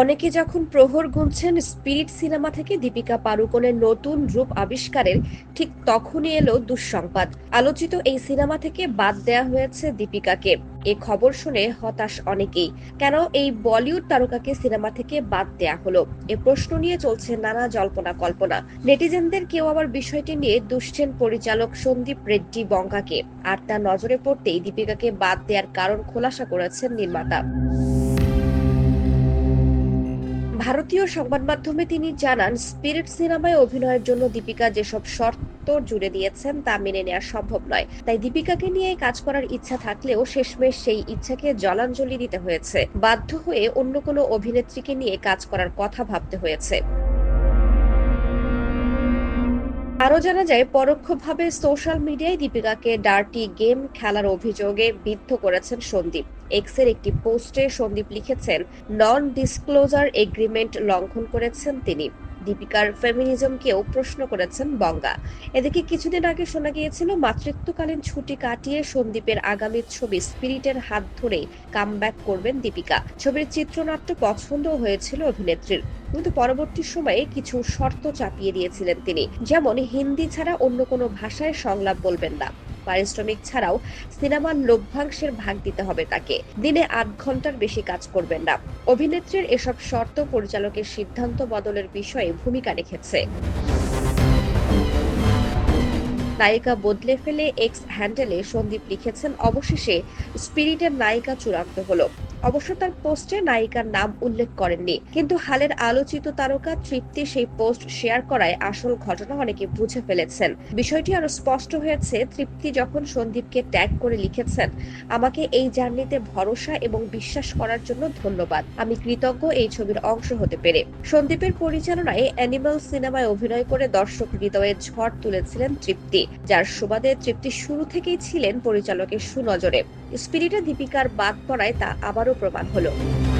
অনেকে যখন প্রহর গুনছেন, স্পিরিট সিনেমা থেকে দীপিকা পাড়ুকোনের নতুন রূপ আবিষ্কারের ঠিক তখনই এলো দুঃসংবাদ। আলোচিত এই সিনেমা থেকে বাদ দেয়া হয়েছে দীপিকাকে। এ খবর শুনে হতাশ অনেকেই। কেন এই বলিউড তারকাকে সিনেমা থেকে বাদ দেয়া হলো? এ প্রশ্ন নিয়ে চলছে নানা জল্পনা কল্পনা। নেটিজেনদের কেউ আবার বিষয়টি নিয়ে দুশ্চেন পরিচালক সন্দীপ রেড্ডি বঙ্গাকে। আর তার নজরে পড়তেই দীপিকাকে বাদ দেওয়ার কারণ খোলাসা করেছেন নির্মাতা। ভারতীয় সংবাদ মাধ্যমে তিনি জানান, স্পিরিট সিনেমায় অভিনয়ের জন্য দীপিকা যেসব শর্ত জুড়ে দিয়েছেন তা মেনে নেওয়া সম্ভব নয়। তাই দীপিকাকে নিয়ে কাজ করার ইচ্ছা থাকলেও শেষমেশ সেই ইচ্ছাকে জলাঞ্জলি দিতে হয়েছে। বাধ্য হয়ে অন্য কোনো অভিনেত্রীকে নিয়ে কাজ করার কথা ভাবতে হয়েছে। আরও জানা যায়, পরোক্ষভাবে সোশ্যাল মিডিয়ায় দীপিকাকে ডার্টি গেম খেলার অভিযোগে বিদ্ধ করেছেন সন্দীপ। এক্সের একটি পোস্টে সন্দীপ লিখেছেন নন ডিসক্লোজার এগ্রিমেন্ট লঙ্ঘন করেছেন তিনি। দীপিকার ফেমিনিজমকেও প্রশ্ন করেছেন বঙ্গা। এদিকে কিছুদিন আগে শোনা গিয়েছিল, মাতৃত্বকালীন ছুটি কাটিয়ে সন্দীপের আগামী ছবি স্পিরিটের হাত ধরেই কামব্যাক করবেন দীপিকা। ছবির চিত্রনাট্য পছন্দ হয়েছিল অভিনেত্রীর, কিন্তু পরবর্তী সময়ে কিছু শর্ত চাপিয়ে দিয়েছিলেন তিনি। যেমন, হিন্দি ছাড়া অন্য কোনো ভাষায় সংলাপ বলবেন না। পারিশ্রমিক ছাড়াও সিনেমার লভ্যাংশের ভাগ দিতে হবে তাকে। দিনে আট ঘণ্টার বেশি কাজ করবেন না। অভিনেত্রীর এসব শর্ত পরিচালকের সিদ্ধান্ত বদলের বিষয়ে ভূমিকা রেখেছে। নায়িকা বদলে ফেলে এক্স হ্যান্ডেলে সন্দীপ লিখেছেন, অবশেষে স্পিরিটের নায়িকা চূড়ান্ত হলো। অবশ্য তার পোস্টে নায়িকার নাম উল্লেখ করেননি। কিন্তু হালের আলোচিত তারকা তৃপ্তি সেই পোস্ট শেয়ার করায় আসল ঘটনা অনেকে বুঝে ফেলেছেন। বিষয়টি আরও স্পষ্ট হয়েছে, তৃপ্তি যখন সন্দীপকে ট্যাগ করে লিখেছেন, আমাকে এই জার্নিতে ভরসা এবং বিশ্বাস করার জন্য ধন্যবাদ। আমি কৃতজ্ঞ এই ছবির অংশ হতে পেরে। সন্দীপের পরিচালনায় অ্যানিমাল সিনেমায় অভিনয় করে দর্শক হৃদয়ে ঝড় তুলেছিলেন তৃপ্তি, যার সুবাদে তৃপ্তি শুরু থেকেই ছিলেন পরিচালকের সুনজরে। স্পিরিটে দীপিকার বাদ পড়ায় তা আবারও প্রমাণ হলো।